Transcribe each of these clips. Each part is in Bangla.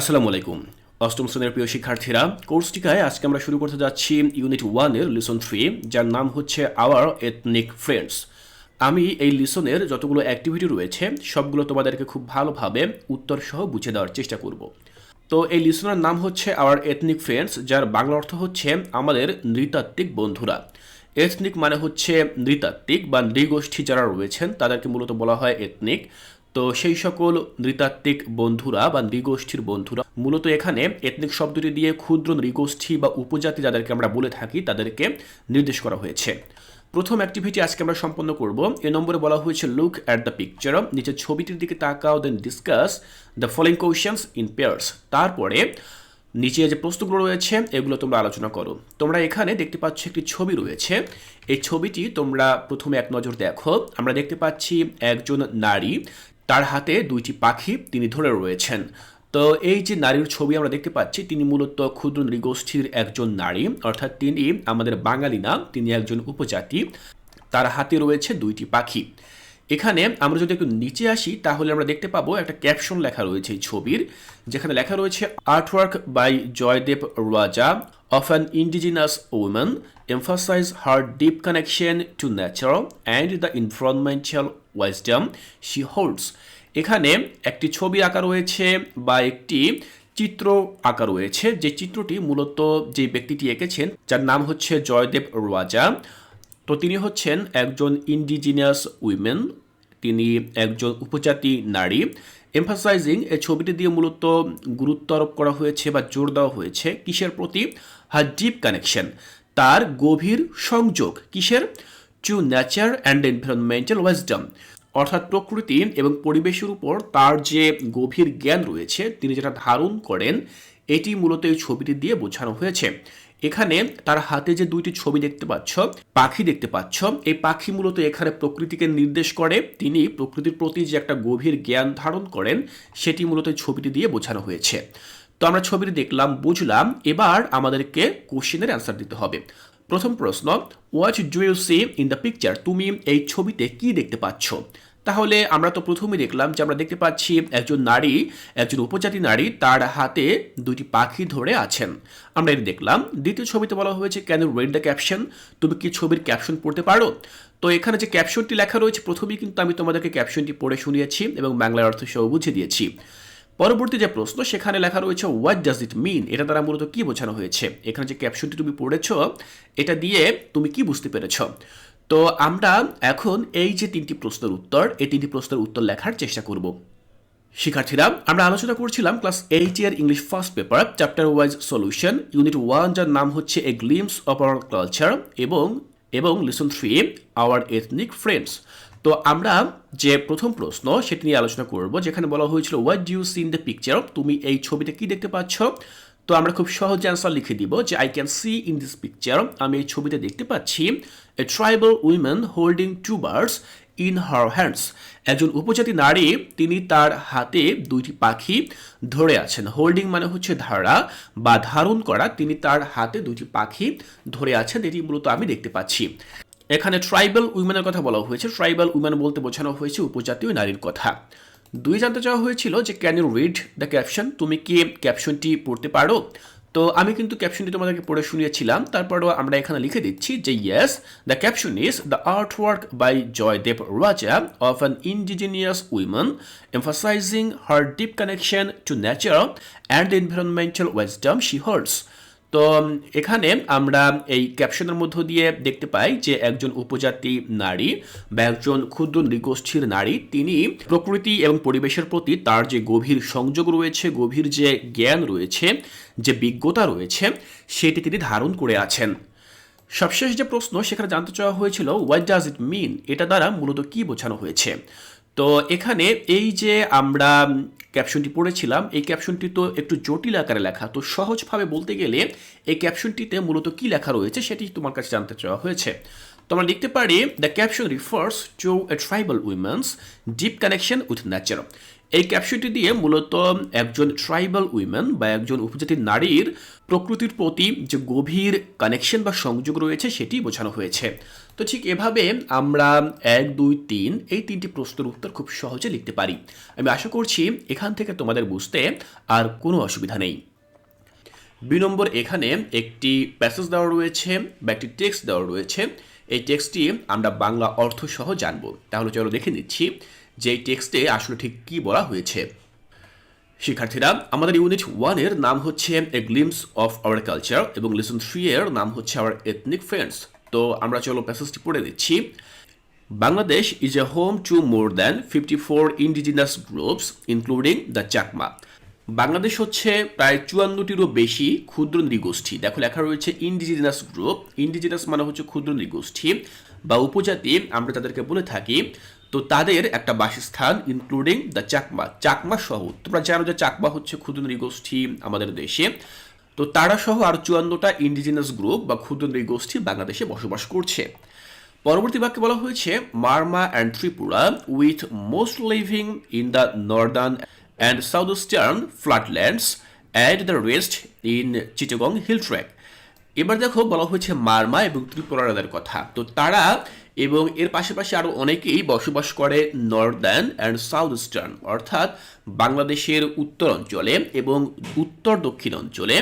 আসসালামু আলাইকুম। অষ্টম শ্রেণির প্রিয় শিক্ষার্থীরা, কোর্সটিকায় আজকে আমরা শুরু করতে যাচ্ছি ইউনিট ওয়ানের লিসন থ্রি যার নাম হচ্ছে আওয়ার এথনিক ফ্রেন্ডস আমি এই লিসনের যতগুলো অ্যাক্টিভিটি রয়েছে, সবগুলো তোমাদেরকে খুব ভালোভাবে উত্তর সহ বুঝে দেওয়ার চেষ্টা করব। তো এই লিসনের নাম হচ্ছে আওয়ার এথনিক ফ্রেন্ডস যার বাংলা অর্থ হচ্ছে আমাদের নৃতাত্ত্বিক বন্ধুরা। এথনিক মানে হচ্ছে নৃতাত্ত্বিক বা নৃগোষ্ঠী যারা রয়েছেন, তাদেরকে মূলত বলা হয় এথনিক তো সেই সকল নৃতাত্ত্বিক বন্ধুরা বা নৃগোষ্ঠীর বন্ধুরা, মূলত এখানে এথনিক শব্দটি দিয়ে ক্ষুদ্র নৃগোষ্ঠী বা উপজাতি যাদেরকে আমরা বলে থাকি, তাদেরকে নির্দেশ করা হয়েছে। প্রথম অ্যাক্টিভিটি আজকে আমরা সম্পন্ন করব। এ নম্বরে বলা হয়েছে লুক অ্যাট দ্য পিকচার নিচে ছবিটির দিকে তাকাও then discuss the following questions in pairs তারপরে নিচে যে প্রশ্নগুলো রয়েছে, এগুলো তোমরা আলোচনা করো। তোমরা এখানে দেখতে পাচ্ছ একটি ছবি রয়েছে। এই ছবিটি তোমরা প্রথমে এক নজর দেখো। আমরা দেখতে পাচ্ছি একজন নারী। তার হাতে দুইটি পাখি তিনি ধরে রয়েছেন। তো এই যে নারীর ছবি আমরা দেখতে পাচ্ছি, তিনি মূলত ক্ষুদ্র নৃগোষ্ঠীর একজন নারী, অর্থাৎ তিনি আমাদের বাঙালি না, তিনি একজন উপজাতি। তার হাতে রয়েছে দুইটি পাখি। এখানে আমরা যদি একটু নিচে আসি, তাহলে আমরা দেখতে পাবো একটা ক্যাপশন লেখা রয়েছে এই ছবির, যেখানে লেখা রয়েছে artwork by Joydeb Raja of an indigenous women emphasize her deep connection to nature and the environmental wisdom she holds এখানে একটি ছবি আঁকা রয়েছে বা একটি চিত্র আঁকা রয়েছে। যে চিত্রটি মূলত যে ব্যক্তিটি এঁকেছেন, যার নাম হচ্ছে জয়দেব রাজা। তো তিনি হচ্ছেন একজন ইন্ডিজিনিয়াস উইমেন তিনি একজন উপজাতি নারী। এমফাসাইজিং এই ছবিটি দিয়ে মূলত গুরুত্ব আরোপ করা হয়েছে বা জোর দেওয়া হয়েছে কিসের প্রতি? হার ডিপ কানেকশন তার গভীর সংযোগ কিসের? To nature and environmental wisdom অর্থাৎ প্রকৃতি এবং পরিবেশের উপর তার যে গভীর জ্ঞান রয়েছে, তিনি যেটা ধারণ করেন, এটি মূলত এই ছবিটি দিয়ে বোঝানো হয়েছে। এখানে তার হাতে যে দুইটি ছবি দেখতে পাচ্ছ, পাখি দেখতে পাচ্ছ, এই পাখি মূলত এখানে প্রকৃতিকে নির্দেশ করে, তিনি প্রকৃতির প্রতি যে একটা গভীর জ্ঞান ধারণ করেন, সেটি মূলত ছবিটি দিয়ে বোঝানো হয়েছে। তো আমরা ছবিটি দেখলাম, বুঝলাম, এবার আমাদেরকে কোশ্চেনের অ্যান্সার দিতে হবে। প্রথম প্রশ্ন what do you see in the picture তুমি এই ছবিতে কি দেখতে পাচ্ছ? তাহলে আমরা তো প্রথমেই দেখলাম যে আমরা দেখতে পাচ্ছি একজন নারী, একজন উপজাতি নারী তার হাতে দুইটি পাখি ধরে আছেন। আমরা এটি দেখলাম, দ্বিতীয় ছবিতে বলা হয়েছে ক্যান রেড দ্য ক্যাপশন তুমি কি ছবির ক্যাপশন পড়তে পারো? তো এখানে যে ক্যাপশনটি লেখা রয়েছে, প্রথমেই কিন্তু আমি তোমাদেরকে ক্যাপশনটি পড়ে শুনিয়েছি এবং বাংলার অর্থ সহ বুঝিয়ে দিয়েছি। পরবর্তী যে প্রশ্ন, সেখানে লেখা রয়েছে হোয়াট ডাজ ইট মিন এটা দ্বারা মূলত কি বোঝানো হয়েছে? এখানে যে ক্যাপশনটি তুমি পড়েছ, এটা দিয়ে তুমি কি বুঝতে পেরেছ? তো আমরা এখন এই যে তিনটি প্রশ্নের উত্তর, এই তিনটি প্রশ্নের উত্তর লেখার চেষ্টা করব। শিক্ষার্থীরা, আমরা আলোচনা করছিলাম class eight year English first paper chapter wise solution unit one যার নাম হচ্ছে a glimpse of our culture এবং এবং lesson three our ethnic friends তো আমরা যে প্রথম প্রশ্ন সেটি নিয়ে আলোচনা করব, যেখানে বলা হয়েছিল what see in the picture তুমি এই ছবিতে কি দেখতে পাচ্ছ? তো আমরা খুব সহজ অ্যান্সার লিখে দিব যে I can see in this picture আমি এই ছবিতে দেখতে পাচ্ছি a tribal women holding two birds in her hands একজন উপজাতি নারী, তিনি তার হাতে দুইটি পাখি ধরে আছেন। হোল্ডিং মানে হচ্ছে ধারা বা ধারণ করা। তিনি তার হাতে দুইটি পাখি ধরে আছেন এটি মূলত আমি দেখতে পাচ্ছি। এখানে ট্রাইবাল উইমেনের কথা বলা হয়েছে। ট্রাইবাল উইমেন বলতে বোঝানো হয়েছে উপজাতীয় নারীর কথা। দুই জানতে চাওয়া হয়েছিল যে can you read the caption তুমি কি ক্যাপশনটি পড়তে পারো? তো আমি কিন্তু ক্যাপশনটি তোমাদেরকে পড়ে শুনিয়েছিলাম। তারপরও আমরা এখানে লিখে দিচ্ছি যে yes the caption is the art work by Joydeb Raja of an indigenous women emphasizing her deep connection to nature and the environmental wisdom she holds তো এখানে আমরা এই ক্যাপশনের মধ্য দিয়ে দেখতে পাই যে একজন উপজাতি নারী বা একজন ক্ষুদ্র নৃগোষ্ঠীর নারী, তিনি প্রকৃতি এবং পরিবেশের প্রতি তার যে গভীর সংযোগ রয়েছে, গভীর যে জ্ঞান রয়েছে, যে বিজ্ঞতা রয়েছে, সেটি তিনি ধারণ করে আছেন। সবশেষ যে প্রশ্ন সেখানে জানতে চাওয়া হয়েছিল হোয়াট ডাজ ইট মিন এটা দ্বারা মূলত কি বোঝানো হয়েছে? তো এখানে এই যে আমরা ক্যাপশনটি পড়েছিলাম, এই ক্যাপশনটি তো একটু জটিল আকারে লেখা। তো সহজভাবে বলতে গেলে এই ক্যাপশনটিতে মূলত কি লেখা রয়েছে সেটি তোমার কাছে জানতে চাওয়া হয়েছে। তো আমরা লিখতে পারি the caption refers to a tribal women's deep connection with nature এই ক্যাপশনটি দিয়ে মূলত একজন ট্রাইবাল উইমেন বা একজন উপজাতি নারীর প্রকৃতির প্রতি যে গভীর কানেকশন বা সংযোগ রয়েছে সেটি বোঝানো হয়েছে। তো ঠিক এভাবে আমরা এক, দুই, তিন এই তিনটি প্রশ্নের উত্তর খুব সহজে লিখতে পারি। আমি আশা করছি এখান থেকে তোমাদের বুঝতে আর কোনো অসুবিধা নেই। দুই নম্বর, এখানে একটি প্যাসেজ দেওয়া রয়েছে বা একটি টেক্সট দেওয়া রয়েছে। এই টেক্সটটি আমরা বাংলা অর্থ সহ জানব। তাহলে চলো দেখে নিচ্ছি। যে টেক্সটে আসলে ঠিক কি বলা হয়েছে। শিক্ষার্থীরা, আমাদের ইউনিট ওয়ানের নাম হচ্ছে a glimpse of our culture এবং লেসন থ্রি এর নাম হচ্ছে আওয়ার এথনিক ফ্রেন্ডস তো আমরা চলো প্যাসেজটি পড়ে দিচ্ছি Bangladesh is a home to more than fifty four indigenous groups including the Chakma Bangladesh হচ্ছে প্রায় চুয়ান্নটিরও বেশি ক্ষুদ্র নৃগোষ্ঠী দেখো লেখা রয়েছে ইন্ডিজিনাস গ্রুপ ইন্ডিজিনাস মানে হচ্ছে ক্ষুদ্র নৃগোষ্ঠী বা উপজাতি। আমরা তাদেরকে বলে থাকি তো তাদের একটা বাসস্থান ইনক্লুডিং দ্য চাকমা। চাকমা সহ তোমরা জানো যে চাকমা হচ্ছে ক্ষুদ্র নৃগোষ্ঠী আমাদের দেশে। তো তারা সহ আর চুয়ান্নটা ইন্ডিজিনাস গ্রুপ বা ক্ষুদ্র নৃগোষ্ঠী বাংলাদেশে বসবাস করছে। পরবর্তী বাক্যে বলা হয়েছে, Marma and Tripura with most living in the northern and south eastern flatlands and the rest in Chittagong hill tract এবার দেখো বলা হয়েছে মার্মা এবং ত্রিপুরাদের কথা। তো তারা এবং এর পাশাপাশি আরও অনেকেই বসবাস করে নর্দার্ন অ্যান্ড সাউথ ইস্টার্ন অর্থাৎ বাংলাদেশের উত্তর অঞ্চলে এবং উত্তর দক্ষিণ অঞ্চলে।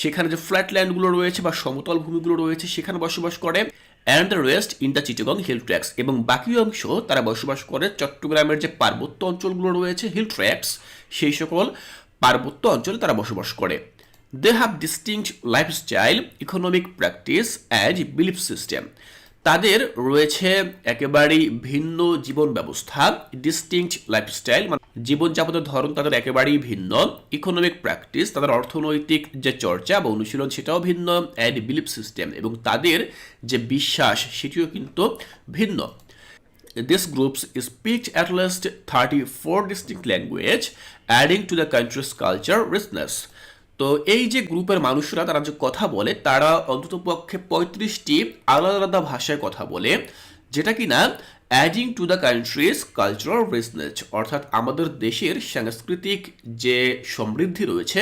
সেখানে যে ফ্ল্যাটল্যান্ডগুলো রয়েছে বা সমতল ভূমিগুলো রয়েছে, সেখানে বসবাস করে। And the rest in the Chittagong hill tracts এবং বাকি অংশ তারা বসবাস করে চট্টগ্রামের যে পার্বত্য অঞ্চলগুলো রয়েছে, হিল ট্র্যাক্স, সেই সকল পার্বত্য অঞ্চলে তারা বসবাস করে। They have distinct lifestyle economic practice as belief system তাদের রয়েছে একেবারেই ভিন্ন জীবন ব্যবস্থা ডিস্টিংক্ট লাইফস্টাইল মানে জীবনযাপনের ধরন তাদের একেবারেই ভিন্ন ইকোনমিক প্র্যাকটিস তাদের অর্থনৈতিক যে চর্চা বা অনুশীলন সেটাও ভিন্ন অ্যান্ড বিলিফ সিস্টেম এবং তাদের যে বিশ্বাস সেটিও কিন্তু ভিন্ন These groups speak at least 34 distinct language, adding to the country's culture richness. তো এই যে গ্রুপের মানুষরা তারা যে কথা বলে, তারা অন্ততপক্ষে পঁয়ত্রিশটি আলাদা আলাদা ভাষায় কথা বলে, যেটা কিনা adding to the country's cultural richness অর্থাৎ আমাদের দেশের সাংস্কৃতিক যে সমৃদ্ধি রয়েছে,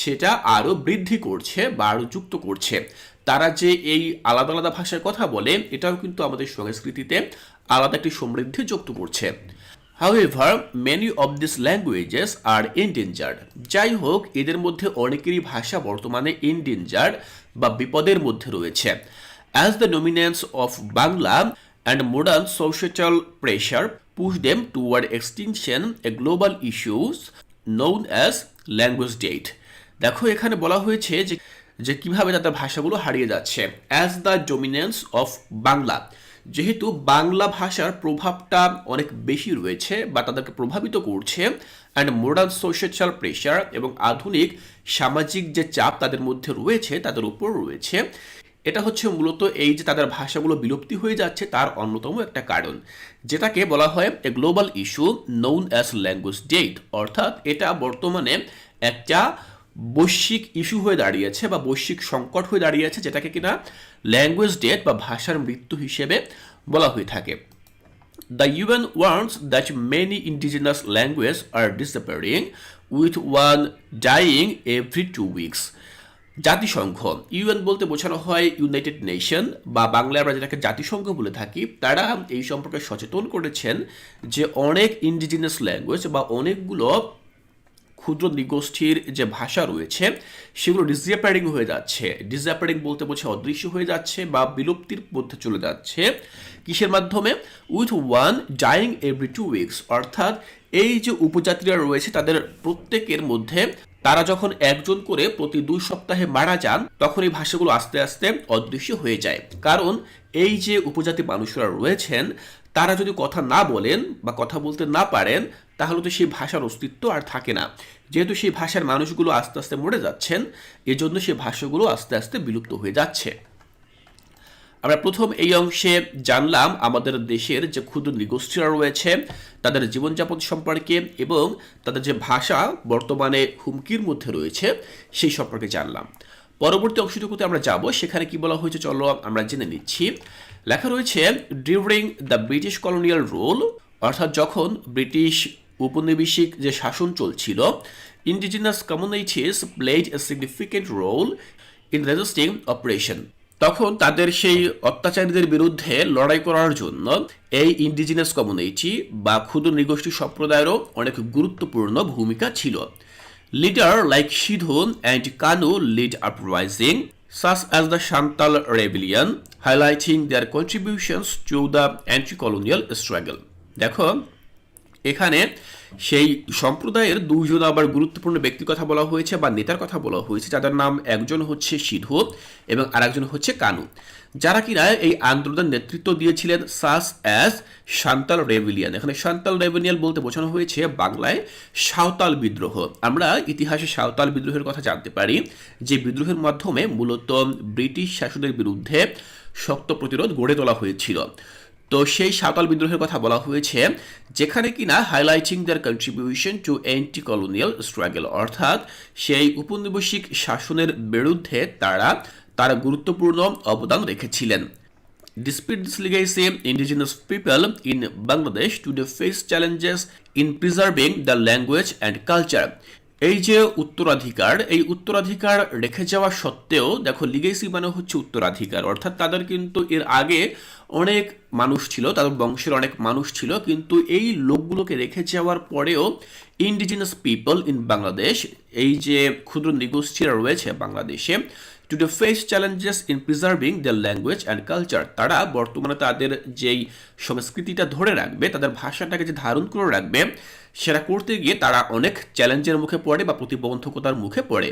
সেটা আরও বৃদ্ধি করছে বা আরও যুক্ত করছে। তারা যে এই আলাদা আলাদা ভাষায় কথা বলে, এটাও কিন্তু আমাদের সংস্কৃতিতে আলাদা একটি সমৃদ্ধি যুক্ত করছে। However many of this languages are endangered যাই হোক এদের মধ্যে অনেকেরই ভাষা বর্তমানে ইনডেঞ্জার্ড বা বিপদের মধ্যে রয়েছে। As the dominance of Bangla and modern social pressure push them toward extinction a global issues known as language death দেখো, এখানে বলা হয়েছে যে যে কীভাবে তাদের ভাষাগুলো হারিয়ে যাচ্ছে। As the dominance of Bangla যেহেতু বাংলা ভাষার প্রভাবটা অনেক বেশি রয়েছে বা তাদেরকে প্রভাবিত করছে অ্যান্ড মডার্ন সোশ্যাল প্রেশার এবং আধুনিক সামাজিক যে চাপ তাদের মধ্যে রয়েছে, তাদের উপর রয়েছে, এটা হচ্ছে মূলত এই যে তাদের ভাষাগুলো বিলুপ্তি হয়ে যাচ্ছে তার অন্যতম একটা কারণ, যেটাকে বলা হয় a global issue known as language death অর্থাৎ এটা বর্তমানে একটা বৈশ্বিক ইস্যু হয়ে দাঁড়িয়েছে বা বৈশ্বিক সংকট হয়ে দাঁড়িয়েছে যেটাকে কিনা ল্যাঙ্গুয়েজ ডেথ বা ভাষার মৃত্যু হিসেবে বলা হয়ে থাকে। The UN warns that many indigenous language are disappearing with one dying every two weeks জাতিসংঘ ইউএন বলতে বোঝানো হয় ইউনাইটেড নেশন বা বাংলায় আমরা যেটাকে জাতিসংঘ বলে থাকি, তারা এই সম্পর্কে সচেতন করেছেন যে অনেক ইন্ডিজিনাস ল্যাঙ্গুয়েজ বা অনেকগুলো ক্ষুদ্র নৃগোষ্ঠীর যে ভাষা রয়েছে, সেগুলো ডিসঅ্যাপারিং হয়ে যাচ্ছে। ডিসঅ্যাপারিং বলতে বলছে অদৃশ্য হয়ে যাচ্ছে বা বিলুপ্তির মধ্যে চলে যাচ্ছে। কিসের মাধ্যমে? With one dying every two weeks অর্থাৎ এই যে উপজাতিরা রয়েছে, তাদের প্রত্যেকের মধ্যে তারা যখন একজন করে প্রতি দুই সপ্তাহে মারা যান, তখন এই ভাষাগুলো আস্তে আস্তে অদৃশ্য হয়ে যায়। কারণ এই যে উপজাতি মানুষরা রয়েছেন তারা যদি কথা না বলেন বা কথা বলতে না পারেন, তাহলে তো সেই ভাষার অস্তিত্ব আর থাকে না। যেহেতু সেই ভাষার মানুষগুলো আস্তে আস্তে মরে যাচ্ছেন, এজন্য সেই ভাষাগুলো আস্তে আস্তে বিলুপ্ত হয়ে যাচ্ছে। আমরা প্রথম এই অংশে জানলাম আমাদের দেশের যে ক্ষুদ্র নৃগোষ্ঠীরা রয়েছে, তাদের জীবনযাপন সম্পর্কে এবং তাদের যে ভাষা বর্তমানে হুমকির মধ্যে রয়েছে, সেই সম্পর্কে জানলাম। পরবর্তী অংশটুকুতে আমরা যাব। সেখানে কি বলা হয়েছে চলো আমরা জেনে নিচ্ছি। লেখা রয়েছে during the British colonial rule অর্থাৎ যখন ব্রিটিশ উপনিবেশিক যে শাসন চলছিল indigenous communities played a significant role in resisting oppression তখন তাদের সেই অত্যাচারীদের বিরুদ্ধে লড়াই করার জন্য এই ইন্ডিজিনাস কমিউনিটি বা ক্ষুদ্র নৃগোষ্ঠী সম্প্রদায়েরও অনেক গুরুত্বপূর্ণ ভূমিকা ছিল। Leader like Shidhun and Kanu lead uprising, such as the Shantal Rebellion, highlighting their contributions to the anti-colonial struggle. দেখো এখানে সেই সম্প্রদায়ের দুজন আবার গুরুত্বপূর্ণ ব্যক্তির কথা বলা হয়েছে বা নেতার কথা বলা হয়েছে, যাদের নাম একজন হচ্ছে সিধু এবং আরেকজন হচ্ছে কানু। যারা কিনা এই আন্দোলনের নেতৃত্ব দিয়েছিলেন সাস অ্যাজ সান্তাল রেভিলিয়ান। এখানে সান্তাল রেভিলিয়ান বলতে বোঝানো হয়েছে বাংলায় সাঁওতাল বিদ্রোহ। আমরা ইতিহাসে সাঁওতাল বিদ্রোহের কথা জানতে পারি, যে বিদ্রোহের মাধ্যমে মূলত ব্রিটিশ শাসনের বিরুদ্ধে শক্ত প্রতিরোধ গড়ে তোলা হয়েছিল। তো সেই সাঁওতাল বিদ্রোহের কথা বলা হয়েছে যেখানে কিনা highlighting their contribution to anti colonial struggle অর্থাৎ সেই উপনিবেশিক শাসনের বিরুদ্ধে তারা তারা গুরুত্বপূর্ণ অবদান রেখেছিলেন Despite this legacy, indigenous people in Bangladesh today face challenges in preserving the language and culture. এই যে উত্তরাধিকার এই উত্তরাধিকার রেখে যাওয়া সত্ত্বেও দেখো লিগেসি মানে হচ্ছে উত্তরাধিকার অর্থাৎ তাদের কিন্তু এর আগে অনেক মানুষ ছিল, তাদের বংশের অনেক মানুষ ছিল, কিন্তু এই লোকগুলোকে রেখে যাওয়ার পরেও ইন্ডিজিনাস পিপল ইন বাংলাদেশ এই যে ক্ষুদ্র নিগোষ্ঠীরা রয়েছে বাংলাদেশে to the face challenges in preserving the language and culture তারা বর্তমানে তাদের যেই সংস্কৃতিটা ধরে রাখবে, তাদের ভাষাটাকে যে ধারণ করে রাখবে, সেটা করতে গিয়ে তারা অনেক চ্যালেঞ্জের মুখে পড়ে বা প্রতিবন্ধকতার মুখে পড়ে।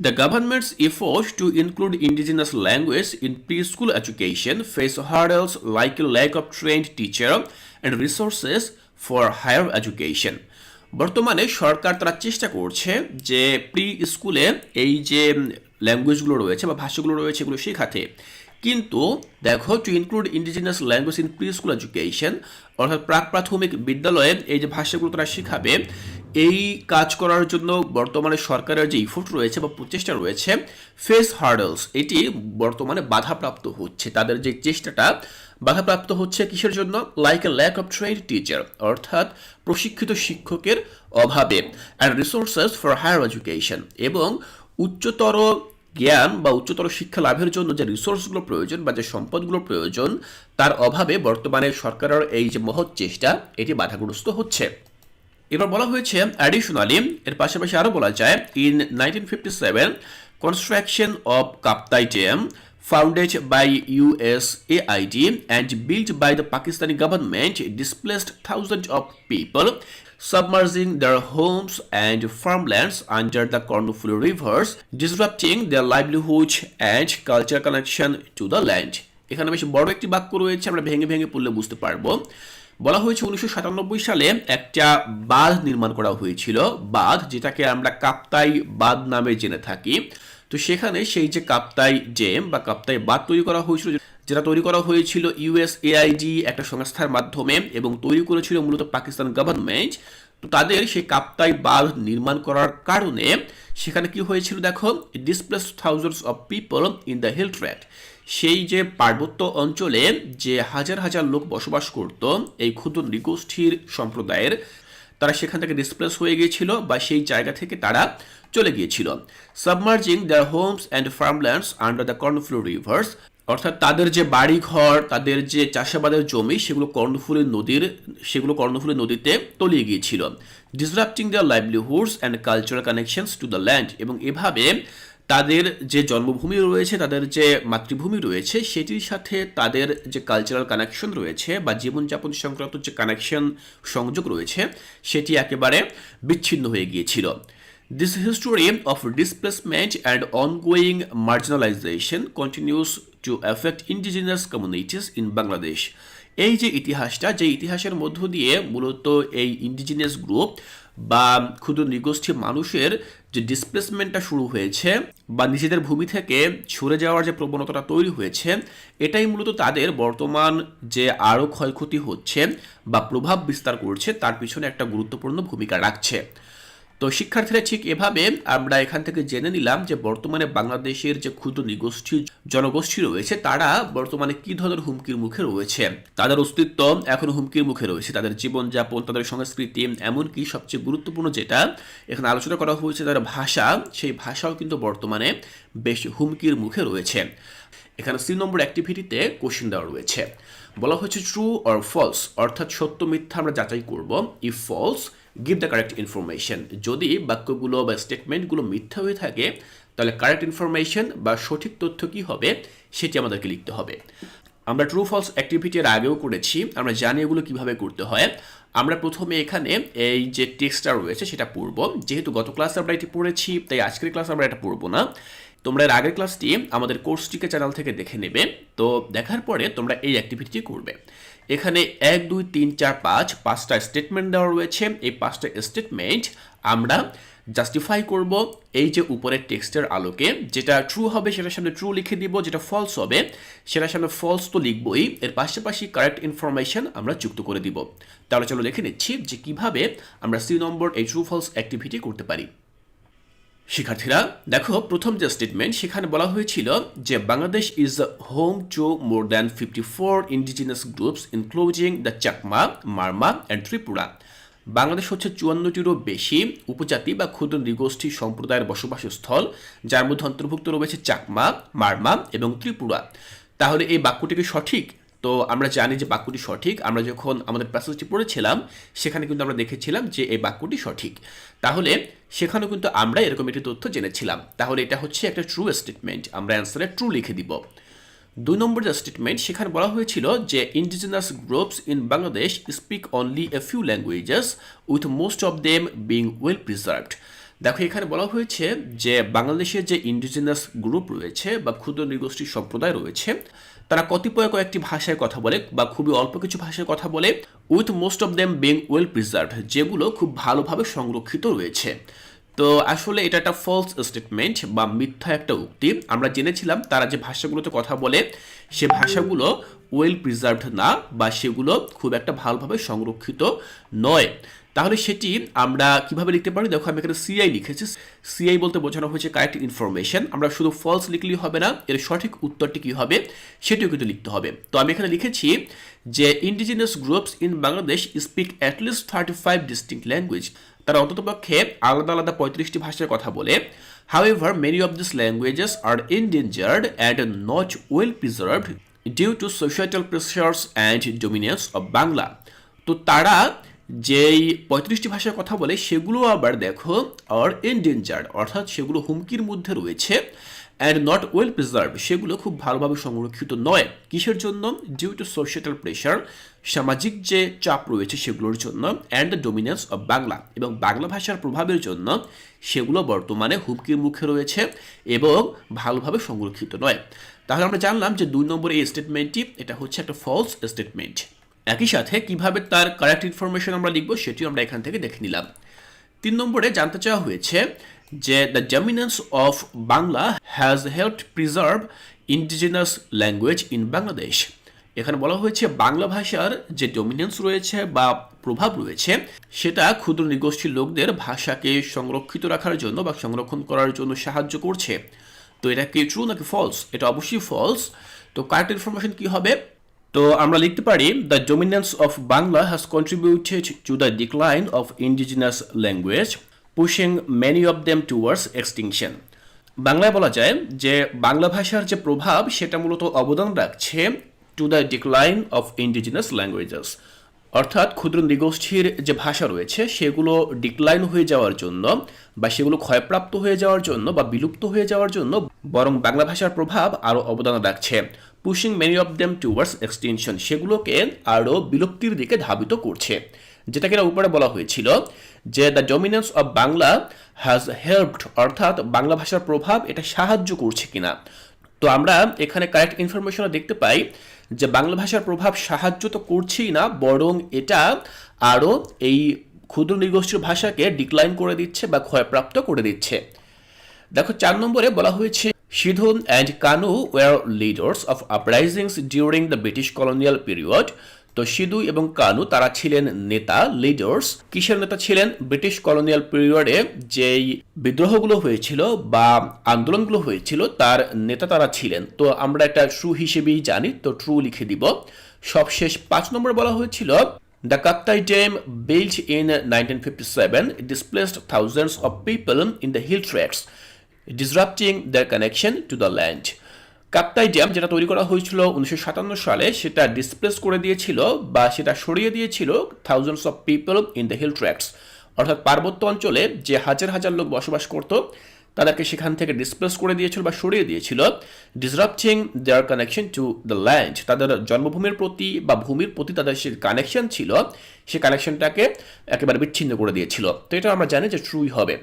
The government's efforts to include indigenous language in preschool education face hurdles like a lack of trained teacher and resources for higher education. বর্তমানে সরকার তারা চেষ্টা করছে যে প্রি স্কুলে এই যে ল্যাঙ্গুয়েজগুলো রয়েছে বা ভাষাগুলো রয়েছে এগুলো শেখাতে কিন্তু দেখো to include indigenous language in pre school education অর্থাৎ প্রাক প্রাথমিক বিদ্যালয়ে এই যে ভাষাগুলো তারা শেখাবে, এই কাজ করার জন্য বর্তমানে সরকারের যে ইফোর্ট রয়েছে বা প্রচেষ্টা রয়েছে ফেস হার্ডলস এটি বর্তমানে বাধাপ্রাপ্ত হচ্ছে। তাদের যে চেষ্টাটা, বাধাপ্রাপ্ত হচ্ছে কিসের জন্য? Like a lack of trained teacher অর্থাৎ প্রশিক্ষিত শিক্ষকের অভাবে and resources for higher education এবং উচ্চতর জ্ঞান বা উচ্চতর শিক্ষা লাভের জন্য যে রিসোর্সগুলো প্রয়োজন বা যে সম্পদগুলো প্রয়োজন তার অভাবে বর্তমানে সরকারের এই যে মহৎ চেষ্টা এটি বাধাগ্রস্ত হচ্ছে। এবার বলা হয়েছে অ্যাডিশনালি এর পাশাপাশি আরও বলা যায় in nineteen fifty seven construction of Kaptai dam founded by USAID and built by the Pakistani government displaced thousands of people, submerging their homes and farmlands under the Cornflow rivers, disrupting their livelihood and cultural connection to the land. এখানে বেশ বড় একটি বাক্য রয়েছে আমরা ভেঙে ভেঙে পড়লে বুঝতে পারব। বলা হয়েছে উনিশশো সাতানব্বই সালে একটা বাঁধ নির্মাণ করা হয়েছিল। বাঁধ যেটাকে আমরা কাপ্তাই বাঁধ নামে জেনে থাকি। তো সেখানে সেই যে কাপ্তাই জেম বা কাপ্তাই বাঁধ তৈরি করা হয়েছিল যেটা তৈরি করা হয়েছিল ইউএসএআইডি একটা সংস্থার মাধ্যমে এবং তৈরি করেছিল মূলত পাকিস্তান গভর্নমেন্ট, তো তাদের সেই কাপ্তাই বাঁধ নির্মাণ করার কারণে সেখানে কি হয়েছিল দেখো? Displace thousands of people in the hill tract সেই যে পার্বত্য অঞ্চলে যে হাজার হাজার লোক বসবাস করত, এই ক্ষুদ্র নৃগোষ্ঠীর সম্প্রদায়ের, তারা সেখান থেকে ডিসপ্লেস হয়ে গিয়েছিল বা সেই জায়গা থেকে তারা চলে গিয়েছিল। Submerging the homes and farmlands under the Karnaphuli rivers অর্থাৎ তাদের যে বাড়ি ঘর তাদের যে চাষাবাদের জমি, সেগুলো কর্ণফুলী নদীর, সেগুলো কর্ণফুলী নদীতে তলিয়ে গিয়েছিল। Disrupting their livelihoods and cultural connections to the land এবং এভাবে তাদের যে জন্মভূমি রয়েছে, তাদের যে মাতৃভূমি রয়েছে, সেটির সাথে তাদের যে কালচারাল কানেকশন রয়েছে বা জীবনযাপন সংক্রান্ত যে কানেকশন সংযোগ রয়েছে, সেটি একেবারে বিচ্ছিন্ন হয়ে গিয়েছিল। This history of displacement and ongoing marginalization continues to affect indigenous communities in Bangladesh. এই যে ইতিহাসটা, যে ইতিহাসের মধ্য দিয়ে মূলত এই ইন্ডিজিনিয়াস গ্রুপ বা ক্ষুদ্র নৃগোষ্ঠী মানুষের যে ডিসপ্লেসমেন্টটা শুরু হয়েছে বা নিজেদের ভূমি থেকে সরে যাওয়ার যে প্রবণতাটা তৈরি হয়েছে, এটাই মূলত তাদের বর্তমান যে আরও ক্ষয়ক্ষতি হচ্ছে বা প্রভাব বিস্তার করছে, তার পিছনে একটা গুরুত্বপূর্ণ ভূমিকা রাখছে তো শিক্ষার্থীরা ঠিক এভাবে আমরা এখান থেকে জেনে নিলাম যে বর্তমানে বাংলাদেশের যে ক্ষুদ্র নিগোষ্ঠী, জনগোষ্ঠী রয়েছে, তারা বর্তমানে কি ধরনের হুমকির মুখে রয়েছে? তাদের অস্তিত্ব এখন হুমকির মুখে রয়েছে। তাদের জীবনযাপন, তাদের সংস্কৃতি, এমনকি সবচেয়ে গুরুত্বপূর্ণ যেটা, এখানে আলোচনা করা হয়েছে তাদের ভাষা। সেই ভাষাও কিন্তু বর্তমানে বেশ হুমকির মুখে রয়েছে। এখানে সি নম্বর অ্যাক্টিভিটিতে কোশ্চেন দেওয়া রয়েছে। বলা হচ্ছে ট্রু অর ফলস অর্থাৎ সত্য মিথ্যা আমরা যাচাই করব। If false give the correct information যদি বাক্যগুলো বা স্টেটমেন্টগুলো মিথ্যা হয়ে থাকে, তাহলে কারেক্ট ইনফরমেশন বা সঠিক তথ্য কী হবে, সেটি আমাদেরকে লিখতে হবে। আমরা ট্রু ফলস অ্যাক্টিভিটির আগেও করেছি, আমরা জানি এগুলো কীভাবে করতে হয়। আমরা প্রথমে এখানে এই যে টেক্সটটা রয়েছে, সেটা পড়ব। যেহেতু গত ক্লাসে আমরা এটি পড়েছি, তাই আজকের ক্লাসে আমরা এটা পড়ব না। তোমরা এর আগের ক্লাসটি আমাদের কোর্সটিকে চ্যানেল থেকে দেখে নেবে। তো দেখার পরে তোমরা এই অ্যাক্টিভিটি করবে। এখানে এক, দুই, তিন, চার, পাঁচ, পাঁচটা স্টেটমেন্ট দেওয়া রয়েছে। এই পাঁচটা স্টেটমেন্ট আমরা জাস্টিফাই করব এই যে উপরের টেক্সটের আলোকে। যেটা ট্রু হবে, সেটার সামনে ট্রু লিখে দিব। যেটা ফলস হবে, সেটার সামনে ফলস তো লিখবই। এর পাশাপাশি কারেক্ট ইনফরমেশন আমরা যুক্ত করে দিব। তাহলে চলো লিখে নিচ্ছি যে কীভাবে আমরা সি নম্বর এই ট্রু ফলস অ্যাক্টিভিটি করতে পারি। শিক্ষার্থীরা, দেখো, প্রথম যে স্টেটমেন্ট সেখানে বলা হয়েছিল যে Bangladesh is the home to more than fifty four indigenous groups including the Chakma Marma and Tripura Bangladesh হচ্ছে চুয়ান্নটিরও বেশি উপজাতি বা ক্ষুদ্র নৃগোষ্ঠী সম্প্রদায়ের বসবাসস্থল, যার মধ্যে অন্তর্ভুক্ত রয়েছে চাকমা, মারমা এবং ত্রিপুরা। তাহলে এই বাক্যটি কি সঠিক তো আমরা জানি যে বাক্যটি সঠিক। আমরা যখন আমাদের প্যাসেজটি পড়েছিলাম, সেখানে কিন্তু আমরা দেখেছিলাম যে এই বাক্যটি সঠিক। তাহলে সেখানেও কিন্তু আমরা এরকম একটি তথ্য জেনেছিলাম। তাহলে এটা হচ্ছে একটা ট্রু স্টেটমেন্ট আমরা অ্যান্সারে ট্রু লিখে দিব। দুই নম্বর যে স্টেটমেন্ট সেখানে বলা হয়েছিল যে indigenous groups in Bangladesh speak only a few languages with most of them being well preserved দেখো, এখানে বলা হয়েছে যে বাংলাদেশের যে ইন্ডিজিনাস গ্রুপ রয়েছে বা ক্ষুদ্র নৃগোষ্ঠী সম্প্রদায় রয়েছে তারা কতিপয় কয়েকটি ভাষায় কথা বলে বা খুবই অল্প কিছু ভাষায় কথা বলে with most of them being well preserved যেগুলো খুব ভালোভাবে সংরক্ষিত রয়েছে। তো আসলে এটা একটা ফলস স্টেটমেন্ট বা মিথ্যা একটা উক্তি। আমরা জেনেছিলাম তারা যে ভাষাগুলোতে কথা বলে, সে ভাষাগুলো ওয়েল প্রিজার্ভড না বা সেগুলো খুব একটা ভালোভাবে সংরক্ষিত নয়। তাহলে সেটি আমরা কীভাবে লিখতে পারি? দেখো, আমি এখানে সিআই লিখেছি। সিআই বলতে বোঝানো হয়েছে কারেক্ট ইনফরমেশন। আমরা শুধু ফলস লিখলেই হবে না, এর সঠিক উত্তরটি কী হবে? সেটিও কিন্তু লিখতে হবে। তো আমি এখানে লিখেছি যে indigenous groups in Bangladesh speak at least thirty five distinct language তারা অন্ততপক্ষে আলাদা আলাদা পঁয়ত্রিশটি ভাষায় কথা বলে। However many of this languages are endangered and not well preserved due to social pressures and dominance of Bangla তো তারা যেই পঁয়ত্রিশটি ভাষায় কথা বলে, সেগুলো আবার দেখো আর এনডেঞ্জার্ড অর্থাৎ সেগুলো হুমকির মধ্যে রয়েছে অ্যান্ড নট ওয়েল প্রিজার্ভ সেগুলো খুব ভালোভাবে সংরক্ষিত নয়। কিসের জন্য? ডিউ টু সোশিয়াল প্রেশার সামাজিক যে চাপ রয়েছে সেগুলোর জন্য and the dominance of Bangla. এবং বাংলা ভাষার প্রভাবের জন্য সেগুলো বর্তমানে হুমকির মুখে রয়েছে এবং ভালোভাবে সংরক্ষিত নয়। তাহলে আমরা জানলাম যে দুই নম্বর এই স্টেটমেন্টটি এটা হচ্ছে একটা ফলস স্টেটমেন্ট একই সাথে কীভাবে তার কারেক্ট ইনফরমেশন আমরা লিখব সেটিও আমরা এখান থেকে দেখে নিলাম। তিন নম্বরে জানতে চাওয়া হয়েছে যে the dominance of Bangla has help preserve indigenous language in Bangladesh এখানে বলা হয়েছে বাংলা ভাষার যে ডমিনেন্স রয়েছে বা প্রভাব রয়েছে, সেটা ক্ষুদ্র নিগোষ্ঠীর লোকদের ভাষাকে সংরক্ষিত রাখার জন্য বা সংরক্ষণ করার জন্য সাহায্য করছে। তো এটা কি ট্রু নাকি ফলস এটা অবশ্যই ফলস তো কারেক্ট ইনফরমেশন কি হবে? তো আমরা লিখতে পারি the dominance of Bangla has contributed to the decline of indigenous language pushing many of them towards extinction বাংলায় বলা যায় যে, বাংলা ভাষার যে প্রভাব, সেটা মূলত অবদান রাখছে to the decline of indigenous languages অর্থাৎ ক্ষুদ্র নৃগোষ্ঠীর যে ভাষা রয়েছে, সেগুলো ডিক্লাইন হয়ে যাওয়ার জন্য বা সেগুলো ক্ষয়প্রাপ্ত হয়ে যাওয়ার জন্য বা বিলুপ্ত হয়ে যাওয়ার জন্য বরং বাংলা ভাষার প্রভাব আরও অবদান রাখছে। Pushing many of them towards extension সেগুলোকে আরও বিলুপ্তির দিকে ধাবিত করছে। যেটাকে উপরে বলা হয়েছিল যে the dominance of Bangla has helped অর্থাৎ বাংলা ভাষার প্রভাব এটা সাহায্য করছে কিনা। তো আমরা এখানে কারেক্ট ইনফরমেশন দেখতে পাই যে বাংলা ভাষার প্রভাব সাহায্য তো করছেই না, বরং এটা আরও এই ক্ষুদ্র নৃগোষ্ঠীর ভাষাকে ডিক্লাইন করে দিচ্ছে বা ক্ষয়প্রাপ্ত করে দিচ্ছে। দেখো, চার নম্বরে বলা হয়েছে Sidhu and Kanu were leaders of uprisings during the British colonial period তো সিধু এবং কানু তারা ছিলেন নেতা লিডার্স কিসের নেতা ছিলেন? ব্রিটিশ কলোনিয়াল পিরিয়ডে যেই বিদ্রোহগুলো হয়েছিল বা আন্দোলনগুলো হয়েছিল তার নেতা তারা ছিলেন। তো আমরা একটা ট্রু হিসেবেই জানি তো ট্রু লিখে দিব। সবশেষ পাঁচ নম্বর বলা হয়েছিল The Kaptai Dam, built in 1957, displaced thousands of people in the hill tracts, disrupting their connection to the land Kaptai dam যেটা তৈরি করা হয়েছিল উনিশশো সাতান্ন সালে, সেটা ডিসপ্লেস করে দিয়েছিল বা সেটা সরিয়ে দিয়েছিল thousands of people in the hill tracts অর্থাৎ পার্বত্য অঞ্চলে যে হাজার হাজার লোক বসবাস করত, তাদেরকে সেখান থেকে ডিসপ্লেস করে দিয়েছিল বা সরিয়ে দিয়েছিল disrupting their connection to the land তাদের জন্মভূমির প্রতি বা ভূমির প্রতি তাদের সে কানেকশন ছিল, সে কানেকশনটাকে একেবারে বিচ্ছিন্ন করে দিয়েছিল। তো এটা আমরা জানি যে ট্রুই হবে।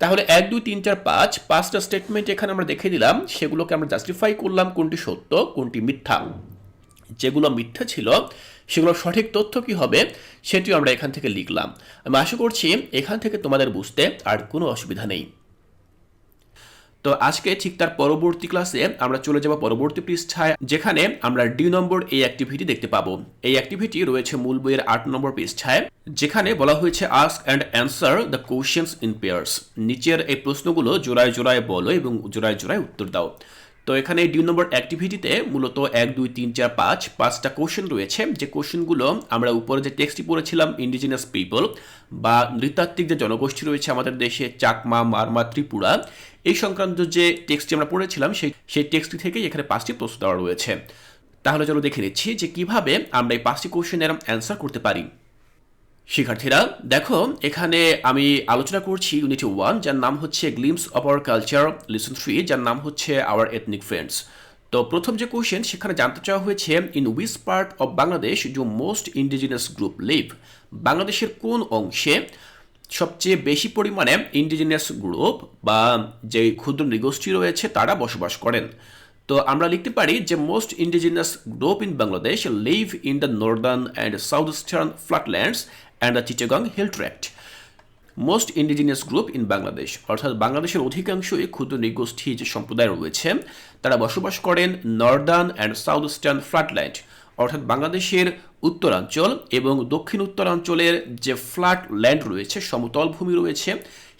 তাহলে এক, দুই, তিন, চার, পাঁচ, পাঁচটা স্টেটমেন্ট এখানে আমরা দেখে দিলাম সেগুলোকে আমরা জাস্টিফাই করলাম কোনটি সত্য, কোনটি মিথ্যা। যেগুলো মিথ্যা ছিল, সেগুলোর সঠিক তথ্য কি হবে সেটিও আমরা এখান থেকে লিখলাম। আমি আশা করছি এখান থেকে তোমাদের বুঝতে আর কোনো অসুবিধা নেই। তো আজকে ঠিক তার পরবর্তী ক্লাসে আমরা চলে যাব পরবর্তী পৃষ্ঠায়, যেখানে আমরা ডি নম্বর এই অ্যাক্টিভিটি দেখতে পাবো। এই অ্যাক্টিভিটি রয়েছে মূল বইয়ের আট নম্বর পৃষ্ঠায়, যেখানে বলা হয়েছে ask and answer the questions in pairs নিচের এই প্রশ্নগুলো জোড়ায় জোড়ায় বলো এবং জোড়ায় জোড়ায় উত্তর দাও। তো এখানে ডিউ নম্বর অ্যাক্টিভিটিতে মূলত এক, দুই, তিন, চার, পাঁচ, পাঁচটা কোশ্চেন রয়েছে। যে কোশ্চেনগুলো আমরা উপরে যে টেক্সটটি পড়েছিলাম ইন্ডিজিনাস পিপল বা নৃতাত্ত্বিক যে জনগোষ্ঠী রয়েছে আমাদের দেশে, চাকমা, মারমা, ত্রিপুরা, এই সংক্রান্ত যে টেক্সটটি আমরা পড়েছিলাম, সেই সেই টেক্সটটি থেকেই এখানে পাঁচটি প্রশ্ন দেওয়া রয়েছে। তাহলে চলো দেখে নিচ্ছি যে কীভাবে আমরা এই পাঁচটি কোশ্চেনের অ্যান্সার করতে পারি। শিক্ষার্থীরা, দেখো, এখানে আমি আলোচনা করছি ইউনিটি ওয়ান যার নাম হচ্ছে glimpse of our culture lesson three যার নাম হচ্ছে আওয়ার এথনিক ফ্রেন্ডস তো প্রথম যে কোয়েশ্চেন সেখানে জানতে চাওয়া হয়েছে in which part of Bangladesh do most indigenous group live বাংলাদেশের কোন অংশে সবচেয়ে বেশি পরিমাণে ইন্ডিজিনিয়াস গ্রুপ বা যে ক্ষুদ্র নৃগোষ্ঠী রয়েছে, তারা বসবাস করেন? তো আমরা লিখতে পারি যে most indigenous group in Bangladesh live in the northern and south eastern flatlands and the Chittagong hill tract most indigenous group in Bangladesh অর্থাৎ বাংলাদেশের অধিকাংশই ক্ষুদ্র নৃগোষ্ঠী যে সম্প্রদায় রয়েছে, তারা বসবাস করেন northern and south eastern flatland অর্থাৎ বাংলাদেশের উত্তরাঞ্চল এবং দক্ষিণ উত্তরাঞ্চলের যে ফ্ল্যাট ল্যান্ড রয়েছে, সমতল ভূমি রয়েছে,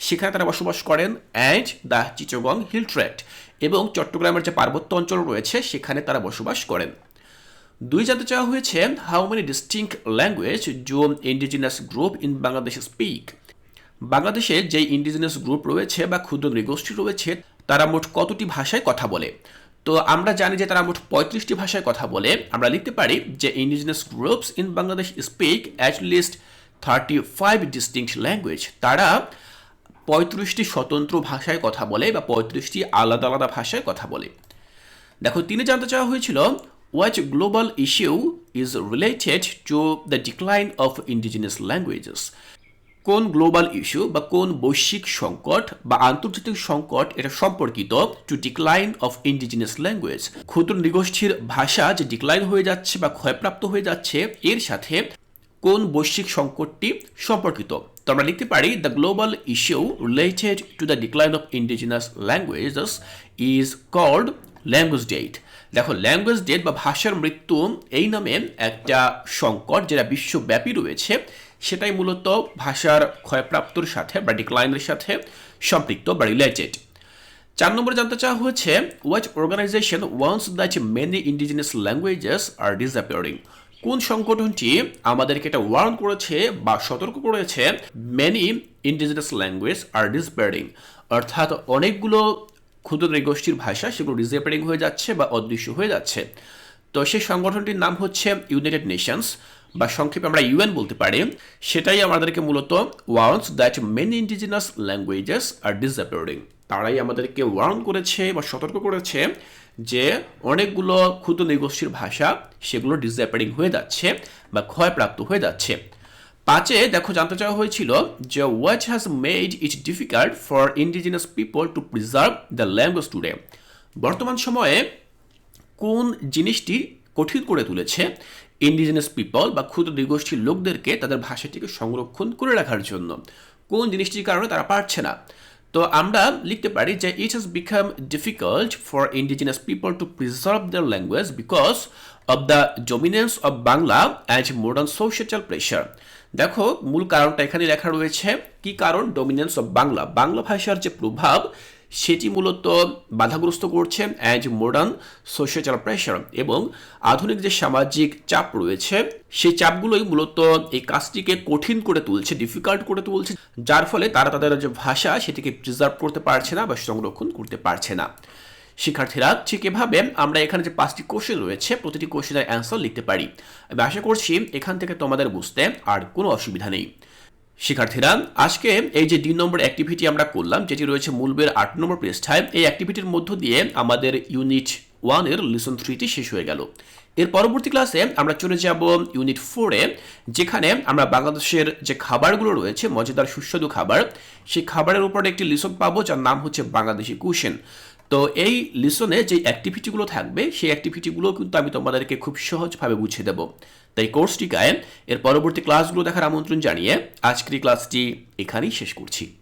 সেখানে তারা বসবাস করেন and the Chittagong hill tract এবং চট্টগ্রামের যে পার্বত্য অঞ্চল রয়েছে, সেখানে তারা বসবাস করেন। দুই জানতে চাওয়া হয়েছে how many distinct language do indigenous group in Bangladesh speak বাংলাদেশে যে ইন্ডিজিনাস গ্রুপ রয়েছে বা ক্ষুদ্র নৃগোষ্ঠী রয়েছে, তারা মোট কতটি ভাষায় কথা বলে? তো আমরা জানি যে তারা মোট পঁয়ত্রিশটি ভাষায় কথা বলে। আমরা লিখতে পারি যে indigenous groups in Bangladesh speak at least thirty five distinct language তারা পঁয়ত্রিশটি স্বতন্ত্র ভাষায় কথা বলে বা পঁয়ত্রিশটি আলাদা আলাদা ভাষায় কথা বলে। দেখো, তিনি জানতে চাওয়া হয়েছিল what global issue is related to the decline of indigenous languages কোন গ্লোবাল ইস্যু বা কোন বৈশ্বিক সংকট বা আন্তর্জাতিক সংকট এটা সম্পর্কিত to decline of indigenous language ক্ষুদ্র নৃগোষ্ঠীর ভাষা যে ডিক্লাইন হয়ে যাচ্ছে বা ক্ষয়প্রাপ্ত হয়ে যাচ্ছে, এর সাথে কোন বৈশ্বিক সংকটটি সম্পর্কিত? তো আমরা লিখতে পারি the global issue related to the decline of indigenous languages is called language death দেখো ল্যাঙ্গুয়েজ ডেট বা ভাষার মৃত্যু এই নামে একটা সংকট যেটা বিশ্বব্যাপী রয়েছে, সেটাই মূলত ভাষার ক্ষয়প্রাপ্তর সাথে বা ডিক্লাইনের সাথে সম্পৃক্ত বা রিলেটেড চার নম্বরে জানতে চাওয়া হয়েছে watch organisation warns that many indigenous languages are disappearing কোন সংগঠনটি আমাদেরকে এটা ওয়ার্ন করেছে বা সতর্ক করেছে? Many indigenous language are disappearing অর্থাৎ অনেকগুলো ক্ষুদ্র নৃগোষ্ঠীর ভাষা সেগুলো ডিসঅ্যাপিয়ারিং হয়ে যাচ্ছে বা অদৃশ্য হয়ে যাচ্ছে। তো সেই সংগঠনটির নাম হচ্ছে ইউনাইটেড নেশনস বা সংক্ষেপে আমরা ইউএন বলতে পারি। সেটাই আমাদেরকে মূলত warns that many indigenous languages are disappearing তারাই আমাদেরকে ওয়ার্ন করেছে বা সতর্ক করেছে যে অনেকগুলো ক্ষুদ্র নৃগোষ্ঠীর ভাষা সেগুলো ডিসঅ্যাপিয়ারিং হয়ে যাচ্ছে বা ক্ষয়প্রাপ্ত হয়ে যাচ্ছে। পাঁচে দেখো জানতে চাওয়া হয়েছিল যে what has made it difficult for indigenous people to preserve the language today বর্তমান সময়ে কোন জিনিসটি কঠিন করে তুলেছে ইন্ডিজিনাস পিপল বা ক্ষুদ্র নৃগোষ্ঠীর লোকদেরকে তাদের ভাষাটিকে সংরক্ষণ করে রাখার জন্য? কোন জিনিসটির কারণে তারা পারছে না? তো আমরা লিখতে পারি যে it has become difficult for indigenous people to preserve their language because of the dominance of Bangla as modern social pressure দেখো, মূল কারণটা এখানে লেখা রয়েছে, কি কারণ? ডমিনেন্স অব বাংলা বাংলা ভাষার যে প্রভাব সেটি মূলত বাধাগ্রস্ত করছে অ্যাজ মডার্ন সোশ্যাল প্রেশার এবং আধুনিক যে সামাজিক চাপ রয়েছে, সেই চাপগুলোই মূলত এই কাজটিকে কঠিন করে তুলছে ডিফিকাল্ট করে তুলছে, যার ফলে তারা তাদের যে ভাষা সেটিকে প্রিজার্ভ করতে পারছে না বা সংরক্ষণ করতে পারছে না। শিক্ষার্থীরা ঠিক এভাবে আমরা এখানে যে পাঁচটি কোশ্চেন রয়েছে, প্রতিটি কোশ্চেনের অ্যান্সার লিখতে পারি। আমি আশা করছি এখান থেকে তোমাদের বুঝতে আর কোনো অসুবিধা নেই। শিক্ষার্থীরা, আজকে এই যে দুই নম্বর অ্যাক্টিভিটি আমরা করলাম, যেটি রয়েছে মূলবের আট নম্বর পৃষ্ঠায়, এই অ্যাক্টিভিটির মধ্য দিয়ে আমাদের ইউনিট ওয়ানের লিসন থ্রিটি শেষ হয়ে গেল। এর পরবর্তী ক্লাসে আমরা চলে যাব ইউনিট ফোরে যেখানে আমরা বাংলাদেশের যে খাবারগুলো রয়েছে, মজাদার সুস্বাদু খাবার, সেই খাবারের উপর একটি লিসন পাবো, যার নাম হচ্ছে বাংলাদেশি কুশন তো এই লিসনে যে অ্যাক্টিভিটিগুলো থাকবে, সেই অ্যাক্টিভিটিগুলো কিন্তু আমি তোমাদেরকে খুব সহজভাবে বুঝিয়ে দেবো। তাই কোর্সটি গায়েন। এর পরবর্তী ক্লাসগুলো দেখার আমন্ত্রণ জানিয়ে আজকের ক্লাসটি এখানেই শেষ করছি।